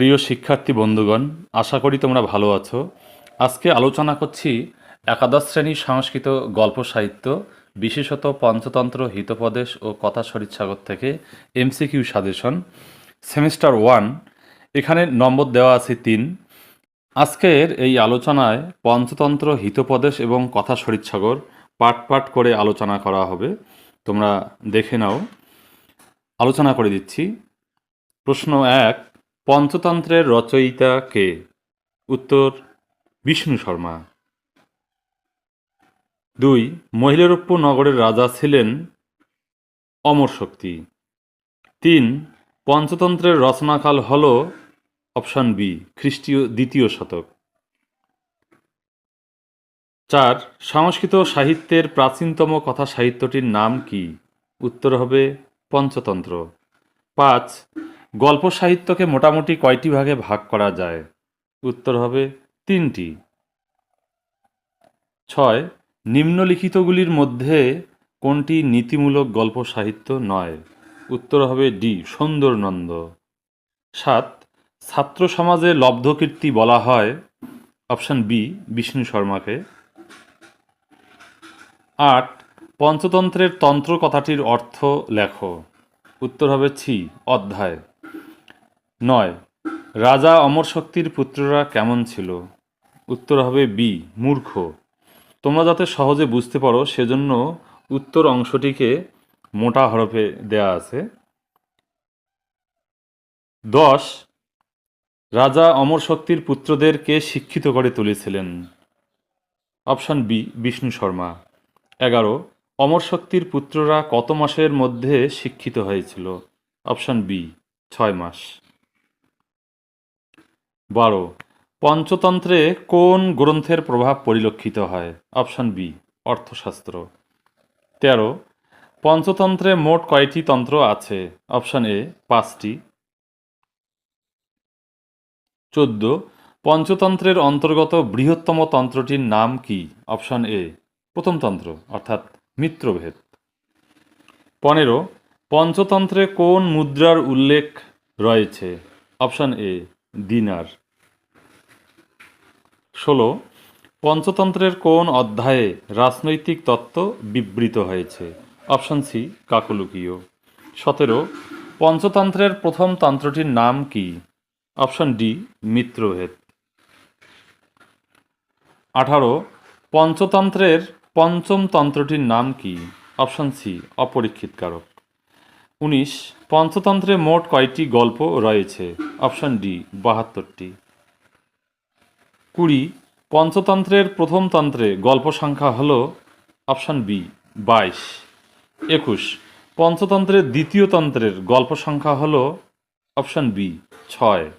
প্রিয় শিক্ষার্থী বন্ধুগণ, আশা করি তোমরা ভালো আছো। আজকে আলোচনা করছি একাদশ শ্রেণির সংস্কৃত গল্প সাহিত্য, বিশেষত পঞ্চতন্ত্র হিতোপদেশ ও কথা সাগর থেকে এমসিকিউ সাজেশন, সেমিস্টার ওয়ান, এখানে নম্বর দেওয়া আছে তিন। আজকের এই আলোচনায় পঞ্চতন্ত্র হিতোপদেশ এবং কথা সাগর পাট পাট করে আলোচনা করা হবে। তোমরা দেখে নাও। আলোচনা করে দিচ্ছি। প্রশ্ন এক পঞ্চতন্ত্রের রচয়িতা কে? উত্তর, বিষ্ণু শর্মা। দুই মহিলারূপ্য নগরের রাজা ছিলেন অমর শক্তি। তিন, পঞ্চতন্ত্রের রচনাকাল হল অপশান বি, খ্রিস্টীয় দ্বিতীয় শতক। চার, সংস্কৃত সাহিত্যের প্রাচীনতম কথা সাহিত্যটির নাম কি? উত্তর হবে পঞ্চতন্ত্র। পাঁচ গল্প সাহিত্যকে মোটামুটি কয়টি ভাগে ভাগ করা যায়? উত্তর হবে তিনটি। ছয়, নিম্নলিখিতগুলির মধ্যে কোনটি নীতিমূলক গল্প সাহিত্য নয়? উত্তর হবে ডি, সুন্দরনন্দ। সাত, ছাত্র সমাজে লব্ধকীর্তি বলা হয়। অপশন বি, বিষ্ণু শর্মাকে। আট, পঞ্চতন্ত্রের তন্ত্র কথাটির অর্থ লেখো। উত্তর হবে ছি, অধ্যায়। নয়, রাজা অমর শক্তির পুত্ররা কেমন ছিল? উত্তর হবে বি, মূর্খ। তোমরা যাতে সহজে বুঝতে পারো, সেজন্য উত্তর অংশটিকে মোটা হরফে দেয়া আছে। দশ, রাজা অমর শক্তির পুত্রদেরকে শিক্ষিত করে তুলেছিলেন? Option B, Vishnu Sharma. এগারো, অমর শক্তির পুত্ররা কত মাসের মধ্যে শিক্ষিত হয়েছিল? অপশন বি, ছয় মাস। বারো, পঞ্চতন্ত্রে কোন গ্রন্থের প্রভাব পরিলক্ষিত হয়? Option B, Arthashastra. তেরো, পঞ্চতন্ত্রে মোট কয়টি তন্ত্র আছে? অপশন এ, পাঁচটি। চোদ্দ, পঞ্চতন্ত্রের অন্তর্গত বৃহত্তম তন্ত্রটির নাম কি? অপশন এ, প্রথম তন্ত্র, অর্থাৎ মিত্রভেদ। পনেরো, পঞ্চতন্ত্রে কোন মুদ্রার উল্লেখ রয়েছে? অপশন এ দিনার। ষোলো, পঞ্চতন্ত্রের কোন অধ্যায়ে রাজনৈতিক তত্ত্ব বিবৃত হয়েছে? Option C, Kakolukiya. সতেরো, পঞ্চতন্ত্রের প্রথম তন্ত্রটির নাম কি? Option D, Mitrabheda. আঠারো, পঞ্চতন্ত্রের পঞ্চম তন্ত্রটির নাম কি? অপশন সি অপরীক্ষিত কারক উনিশ, পঞ্চতন্ত্রে মোট কয়টি গল্প রয়েছে? অপশন ডি, বাহাত্তরটি। কুড়ি, পঞ্চতন্ত্রের প্রথম তন্ত্রে গল্প সংখ্যা হল অপশন বি, বাইশ। একুশ, পঞ্চতন্ত্রের দ্বিতীয় তন্ত্রের গল্প সংখ্যা হল অপশন বি, ছয়।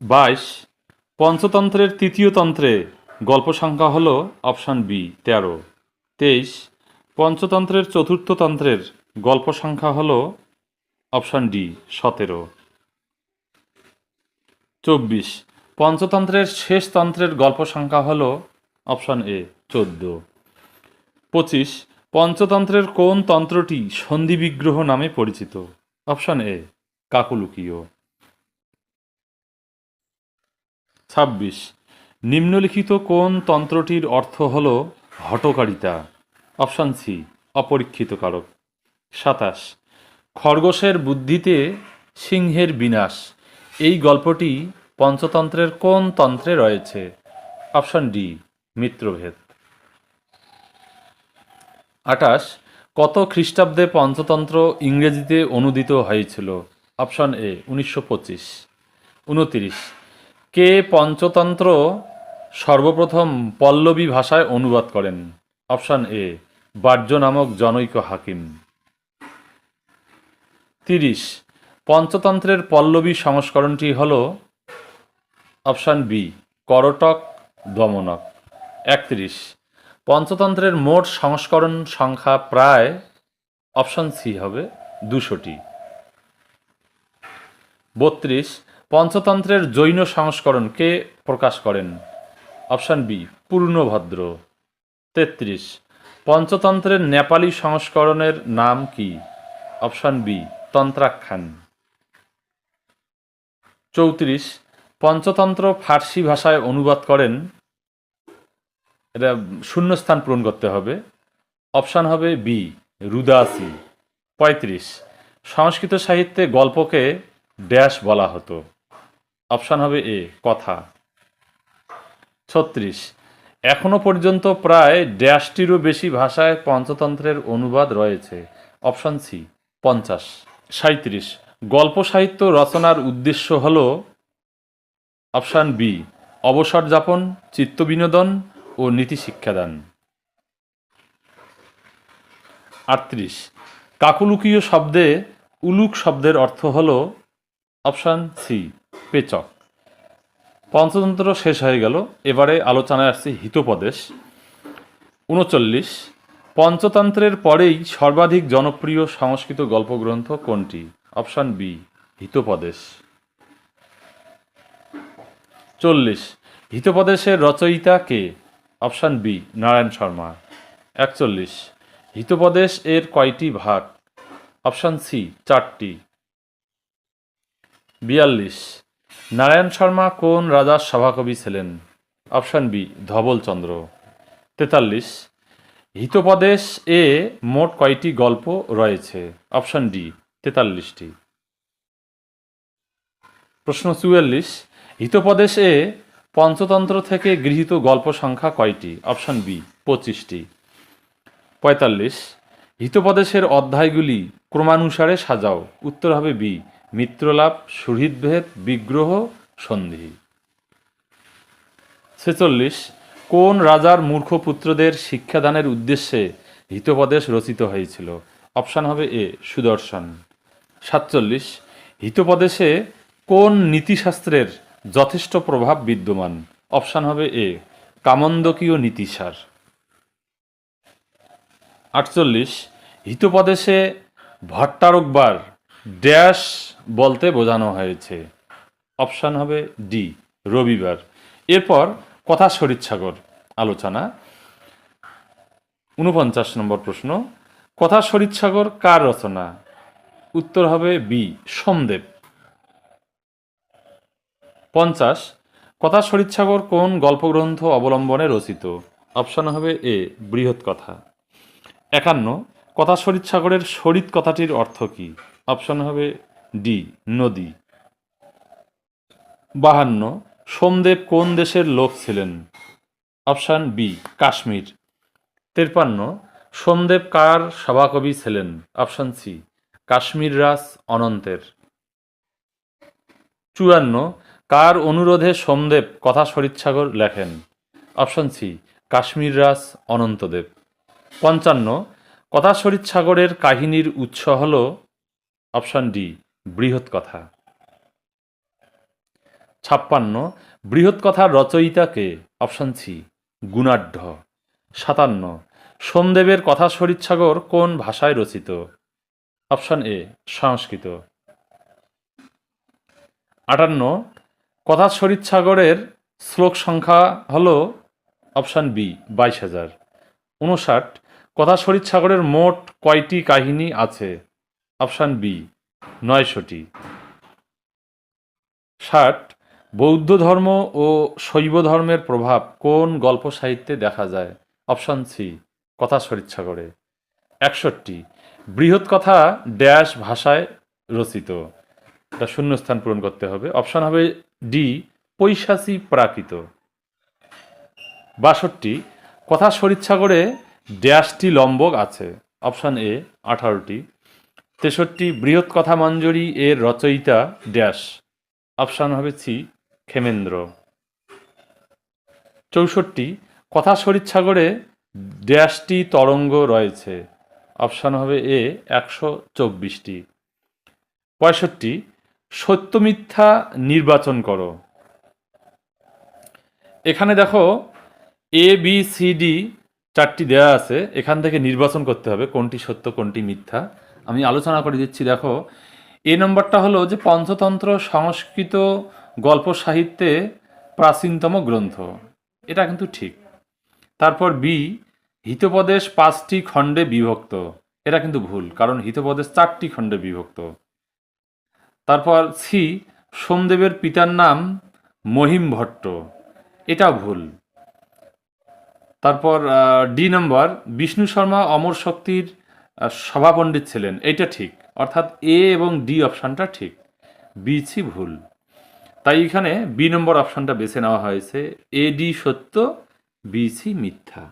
বাইশ, পঞ্চতন্ত্রের তৃতীয় তন্ত্রে গল্প সংখ্যা হল অপশন বি, তেরো। তেইশ পঞ্চতন্ত্রের চতুর্থ তন্ত্রের গল্প সংখ্যা হল অপশন ডি, সতেরো। চব্বিশ। পঞ্চতন্ত্রের শেষ তন্ত্রের গল্প সংখ্যা হল অপশন এ, চোদ্দ। পঁচিশ। পঞ্চতন্ত্রের কোন তন্ত্রটি সন্ধি বিগ্রহ নামে পরিচিত? Option A, Kakolukiya. ছাব্বিশ। নিম্নলিখিত কোন তন্ত্রটির অর্থ হল হটকারিতা অপশান সি অপরীক্ষিত কারক সাতাশ, খরগোশের বুদ্ধিতে সিংহের বিনাশ। এই গল্পটি পঞ্চতন্ত্রের কোন তন্ত্রে রয়েছে? Option D, Mitrabheda. আটাশ কত খ্রিস্টাব্দে পঞ্চতন্ত্র ইংরেজিতে অনুদিত হয়েছিল? অপশান এ, উনিশশো পঁচিশ। উনতিরিশ, কে পঞ্চতন্ত্র সর্বপ্রথম পল্লবী ভাষায় অনুবাদ করেন? অপশান এ বার্য নামক জনৈক হাকিম। তিরিশ, পঞ্চতন্ত্রের পল্লবী সংস্করণটি হল অপশান বি, করটক দমনক। একত্রিশ, পঞ্চতন্ত্রের মোট সংস্করণ সংখ্যা প্রায় অপশান সি হবে দুশোটি। বত্রিশ, পঞ্চতন্ত্রের জৈন সংস্করণ কে প্রকাশ করেন? Option B, Purnabhadra. তেত্রিশ পঞ্চতন্ত্রের নেপালি সংস্করণের নাম কি? Option B, Tantrakhyana. চৌত্রিশ, পঞ্চতন্ত্র ফার্সি ভাষায় অনুবাদ করেন। এটা শূন্যস্থান পূরণ করতে হবে। অপশান হবে বি, রুদাসি। পঁয়ত্রিশ, সংস্কৃত সাহিত্যে গল্পকে ড্যাশ বলা হতো। অপশান হবে এ, কথা। ছত্রিশ এখনও পর্যন্ত প্রায় ড্যাশটিরও বেশি ভাষায় পঞ্চতন্ত্রের অনুবাদ রয়েছে। অপশান সি, পঞ্চাশ সাঁত্রিশ গল্প সাহিত্য রচনার উদ্দেশ্য হল অপশান বি, অবসর যাপন, চিত্ত বিনোদন ও নীতি শিক্ষাদান। আটত্রিশ, কাকুলুকীয় শব্দে উলুক শব্দের অর্থ হল অপশান সি, পেচক। পঞ্চতন্ত্র শেষ হয়ে গেল। এবারে আলোচনায় আসছে হিতোপদেশ। উনচল্লিশ, পঞ্চতন্ত্রের পরেই সর্বাধিক জনপ্রিয় সংস্কৃত গল্পগ্রন্থ কোনটি? Option B, Hitopadesha. চল্লিশ, হিতোপদেশের রচয়িতা কে? Option B, Narayana Sharma. একচল্লিশ, হিতোপদেশ এর কয়টি ভাগ? অপশান সি, চারটি। বিয়াল্লিশ নারায়ণ শর্মা কোন রাজার সভাকবি ছিলেন? অপশান বি ধবলচন্দ্র তেতাল্লিশ, হিতোপদেশ এ মোট কয়টি গল্প রয়েছে? অপশান ডি, তেতাল্লিশটি। প্রশ্ন চুয়াল্লিশ, হিতোপদেশ এ পঞ্চতন্ত্র থেকে গৃহীত গল্প সংখ্যা কয়টি? অপশান বি, পঁচিশটি। পঁয়তাল্লিশ, হিতোপদেশের অধ্যায়গুলি ক্রমানুসারে সাজাও। উত্তর হবে বি মিত্রলাভ সুহৃদভেদ, বিগ্রহ সন্ধি ছেচল্লিশ, কোন রাজার মূর্খ পুত্রদের শিক্ষাদানের উদ্দেশ্যে হিতোপদেশ রচিত হয়েছিল? অপশান হবে এ, সুদর্শন। সাতচল্লিশ, হিতোপদেশে কোন নীতিশাস্ত্রের যথেষ্ট প্রভাব বিদ্যমান? অপশান হবে এ, কামন্দকীয় নীতিসার। আটচল্লিশ, হিতোপদেশে ভট্টারকবার ড্যাশ বলতে বোঝানো হয়েছে। অপশান হবে ডি, রবিবার। এরপর কথা শরীরসাগর আলোচনা। উনপঞ্চাশ নম্বর প্রশ্ন, কথা শরীরসাগর কার রচনা? উত্তর হবে বি, সোমদেব। পঞ্চাশ, কথা শরীরসাগর কোন গল্পগ্রন্থ অবলম্বনে রচিত? অপশান হবে এ বৃহৎ কথা একান্ন, কথা শরীরসাগরের শরিত কথাটির অর্থ কী? অপশন হবে ডি, নদী। বাহান্ন সোমদেব কোন দেশের লোক ছিলেন? Option B, Kashmir. তেরপান্ন, সোমদেব কার সভাকবি ছিলেন? অপশান সি, কাশ্মীর রাজ অনন্তের। চুয়ান্ন, কার অনুরোধে সোমদেব কথা শরীরসাগর লেখেন? অপশান সি, কাশ্মীর রাজ অনন্তদেব। পঞ্চান্ন, কথা শরীরসাগরের কাহিনীর উৎস হল অপশান ডি, বৃহৎ কথা। ছাপ্পান্ন, বৃহৎ কথার রচয়িতাকে অপশান সি, গুণাঢ্য। সাতান্ন, সোমদেবের কথা শরীরসাগর কোন ভাষায় রচিত? Option A, Sanskrit. আটান্ন, কথা শরীরসাগরের শ্লোক সংখ্যা হল অপশান বি, বাইশ হাজার। উনষাট, কথা শরীরসাগরের মোট কয়টি কাহিনী আছে? অপশান বি, নয়শোটি। ষাট, বৌদ্ধ ধর্ম ও শৈব ধর্মের প্রভাব কোন গল্প সাহিত্যে দেখা যায়? অপশান সি, কথা শরীরসাগরে একষট্টি, বৃহৎ কথা ড্যাশ ভাষায় রচিত। এটা শূন্যস্থান পূরণ করতে হবে। অপশান হবে ডি, পৈশাচী প্রাকৃত। বাষট্টি, কথা সরিচ্ছা করে ড্যাশটি লম্বক আছে। অপশান এ, আঠারোটি। তেষট্টি বৃহৎ কথা মঞ্জরি এর রচয়িতা ড্যাশ অপশান হবে সি ক্ষেমেন্দ্র। চৌষট্টি, কথা শরীরসাগরে ড্যাশটি তরঙ্গ রয়েছে অপশান হবে এ একশো চব্বিশটি। পঁয়ষট্টি, সত্য মিথ্যা নির্বাচন করো। এখানে দেখো এ, বি, সি, ডি চারটি দেয়া আছে, এখান থেকে নির্বাচন করতে হবে, কোনটি সত্য, কোনটি মিথ্যা। আমি আলোচনা করে দিচ্ছি, দেখো। এ নম্বরটা হলো যে পঞ্চতন্ত্র সংস্কৃত গল্প সাহিত্যে প্রাচীনতম গ্রন্থ। এটা কিন্তু ঠিক। তারপর বি, হিতোপদেশ পাঁচটি খণ্ডে বিভক্ত। এটা কিন্তু ভুল, কারণ হিতোপদেশ চারটি খণ্ডে বিভক্ত। তারপর সি, সোমদেবের পিতার নাম মহিম ভট্ট। এটা ভুল। তারপর ডি নম্বর, বিষ্ণু শর্মা অমর শক্তির সভাপণ্ডিত ছিলেন এটা ঠিক। অর্থাৎ এ এবং ডি অপশানটা ঠিক। বি সি ভুল। তাই এখানে বি নম্বর অপশানটা বেছে নেওয়া হয়েছে। এ ডি সত্য বি সি মিথ্যা।